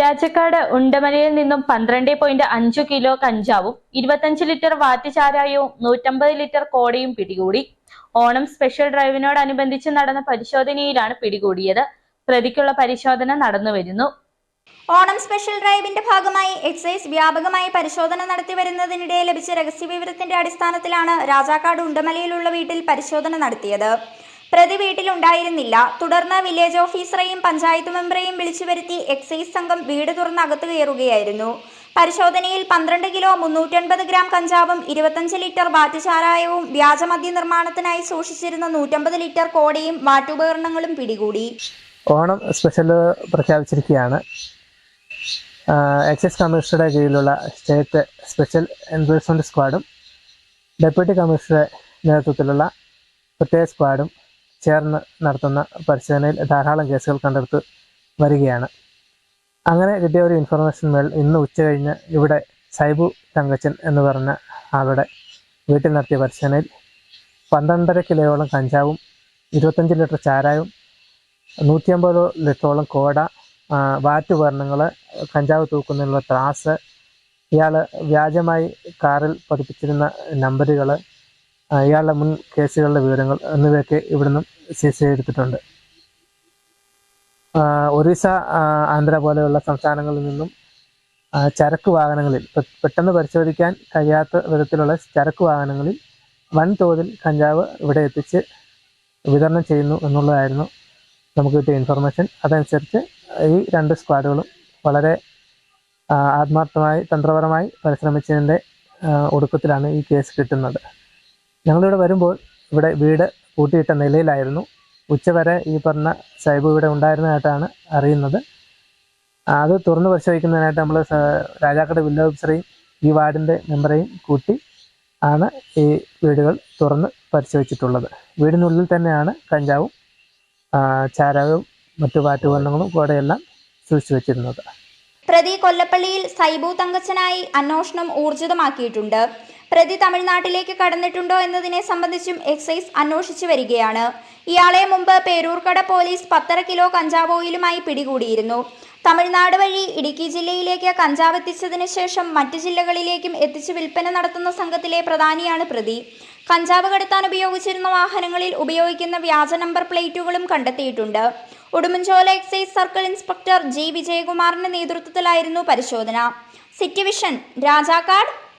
രാജക്കാട് ഉണ്ടമലയിൽ നിന്നും പന്ത്രണ്ട് പോയിന്റ് അഞ്ചു കിലോ കഞ്ചാവും ഇരുപത്തഞ്ച് ലിറ്റർ വാറ്റുചാരായവും നൂറ്റമ്പത് ലിറ്റർ കോടയും പിടികൂടി. ഓണം സ്പെഷ്യൽ ഡ്രൈവിനോടനുബന്ധിച്ച് നടന്ന പരിശോധനയിലാണ് പിടികൂടിയത്. പ്രതിക്കുള്ള പരിശോധന നടന്നു വരുന്നു. ഓണം സ്പെഷ്യൽ ഡ്രൈവിന്റെ ഭാഗമായി എക്സൈസ് വ്യാപകമായി പരിശോധന നടത്തി വരുന്നതിനിടെ ലഭിച്ച രഹസ്യവിവരത്തിന്റെ അടിസ്ഥാനത്തിലാണ് രാജാക്കാട് ഉണ്ടമലയിലുള്ള വീട്ടിൽ പരിശോധന നടത്തിയത്. പ്രതി വീട്ടിലുണ്ടായിരുന്നില്ല. തുടർന്ന് വില്ലേജ് ഓഫീസറെയും പഞ്ചായത്ത് മെമ്പറെയും വിളിച്ചു വരുത്തി എക്സൈസ് സംഘം വീട് തുറന്ന് കയറുകയായിരുന്നു. പരിശോധനയിൽ പന്ത്രണ്ട് കിലോ മുന്നൂറ്റൻപത് ഗ്രാം കഞ്ചാവും ഇരുപത്തഞ്ച് ലിറ്റർ വാറ്റ് ചാരായവും വ്യാജമദ്യ നിർമ്മാണത്തിനായി സൂക്ഷിച്ചിരുന്ന നൂറ്റമ്പത് ലിറ്റർ കോടയും വാറ്റുപകരണങ്ങളും പിടികൂടി. ഓണം സ്പെഷ്യൽ പ്രഖ്യാപിച്ചിരിക്കുകയാണ്. എക്സൈസ് കമ്മീഷണറുടെ കീഴിലുള്ള സ്റ്റേറ്റ് സ്പെഷ്യൽ എൻഫോഴ്സ്മെന്റ് സ്ക്വാഡും ഡെപ്യൂട്ടി കമ്മീഷണറുടെ നേതൃത്വത്തിലുള്ള പ്രത്യേക സ്ക്വാഡും ചേർന്ന് നടത്തുന്ന പരിശോധനയിൽ ധാരാളം കേസുകൾ കണ്ടെടുത്ത് വരികയാണ്. അങ്ങനെ കിട്ടിയ ഒരു ഇൻഫർമേഷൻ മേൽ ഇന്ന് ഉച്ച കഴിഞ്ഞ് ഇവിടെ സൈബു തങ്കച്ചൻ എന്ന് പറഞ്ഞ ആളുടെ വീട്ടിൽ നടത്തിയ പരിശോധനയിൽ പന്ത്രണ്ടര കിലോയോളം കഞ്ചാവും ഇരുപത്തഞ്ച് ലിറ്റർ ചാരായും നൂറ്റി അമ്പത് ലിറ്ററോളം കോട വാറ്റ് ഉപകരണങ്ങൾ കഞ്ചാവ് തൂക്കുന്നതിനുള്ള ത്രാസ് ഇയാൾ വ്യാജമായി കാറിൽ പതിപ്പിച്ചിരുന്ന നമ്പറുകൾ ഇയാളുടെ മുൻ കേസുകളുടെ വിവരങ്ങൾ എന്നിവയൊക്കെ ഇവിടുന്ന് സീസ് ചെയ്തെടുത്തിട്ടുണ്ട് ഒറീസ ആന്ധ്ര പോലെയുള്ള സംസ്ഥാനങ്ങളിൽ നിന്നും ചരക്ക് വാഹനങ്ങളിൽ പെട്ടെന്ന് പരിശോധിക്കാൻ കഴിയാത്ത വിധത്തിലുള്ള ചരക്ക് വാഹനങ്ങളിൽ വൻതോതിൽ കഞ്ചാവ് ഇവിടെ എത്തിച്ച് വിതരണം ചെയ്യുന്നു എന്നുള്ളതായിരുന്നു നമുക്ക് കിട്ടിയ ഇൻഫർമേഷൻ. അതനുസരിച്ച് ഈ രണ്ട് സ്ക്വാഡുകളും വളരെ ആത്മാർത്ഥമായി തന്ത്രപരമായി പരിശ്രമിച്ചതിന്റെ ഒടുക്കത്തിലാണ് ഈ കേസ് കിട്ടുന്നത്. ഞങ്ങളിവിടെ വരുമ്പോൾ ഇവിടെ വീട് പൂട്ടിയിട്ട നിലയിലായിരുന്നു. ഉച്ചവരെ ഈ പറഞ്ഞ സൈബ് ഇവിടെ ഉണ്ടായിരുന്നതായിട്ടാണ് അറിയുന്നത്. അത് തുറന്ന് പരിശോധിക്കുന്നതിനായിട്ട് നമ്മൾ രാജാക്കട വില്ല ഓഫീസറെയും ഈ വാർഡിന്റെ മെമ്പറെയും കൂട്ടി ആണ് ഈ വീടുകൾ തുറന്ന് പരിശോധിച്ചിട്ടുള്ളത്. വീടിനുള്ളിൽ തന്നെയാണ് കഞ്ചാവും ചാരവും മറ്റു വാറ്റുപകരണങ്ങളും കൂടെയെല്ലാം സൂക്ഷിച്ചു വെച്ചിരുന്നത്. പ്രതി കൊല്ലപ്പള്ളിയിൽ സൈബു തങ്കച്ചനായി അന്വേഷണം ഊർജിതമാക്കിയിട്ടുണ്ട്. പ്രതി തമിഴ്നാട്ടിലേക്ക് കടന്നിട്ടുണ്ടോ എന്നതിനെ സംബന്ധിച്ചും എക്സൈസ് അന്വേഷിച്ചു വരികയാണ്. ഇയാളെ മുമ്പ് പേരൂർക്കട പോലീസ് പത്തര കിലോ കഞ്ചാവോയിലുമായി പിടികൂടിയിരുന്നു. തമിഴ്നാട് വഴി ഇടുക്കി ജില്ലയിലേക്ക് കഞ്ചാവ് എത്തിച്ചതിന് ശേഷം മറ്റ് ജില്ലകളിലേക്കും എത്തിച്ച് വിൽപ്പന നടത്തുന്ന സംഘത്തിലെ പ്രധാനിയാണ് പ്രതി. കഞ്ചാവ് കടത്താൻ ഉപയോഗിച്ചിരുന്ന വാഹനങ്ങളിൽ ഉപയോഗിക്കുന്ന വ്യാജ നമ്പർ പ്ലേറ്റുകളും കണ്ടെത്തിയിട്ടുണ്ട്. Udumbanchola excise circle inspector G വിജയകുമാറിന്റെ നേതൃത്വത്തിലായിരുന്നു പരിശോധന. City vision Rajakkad.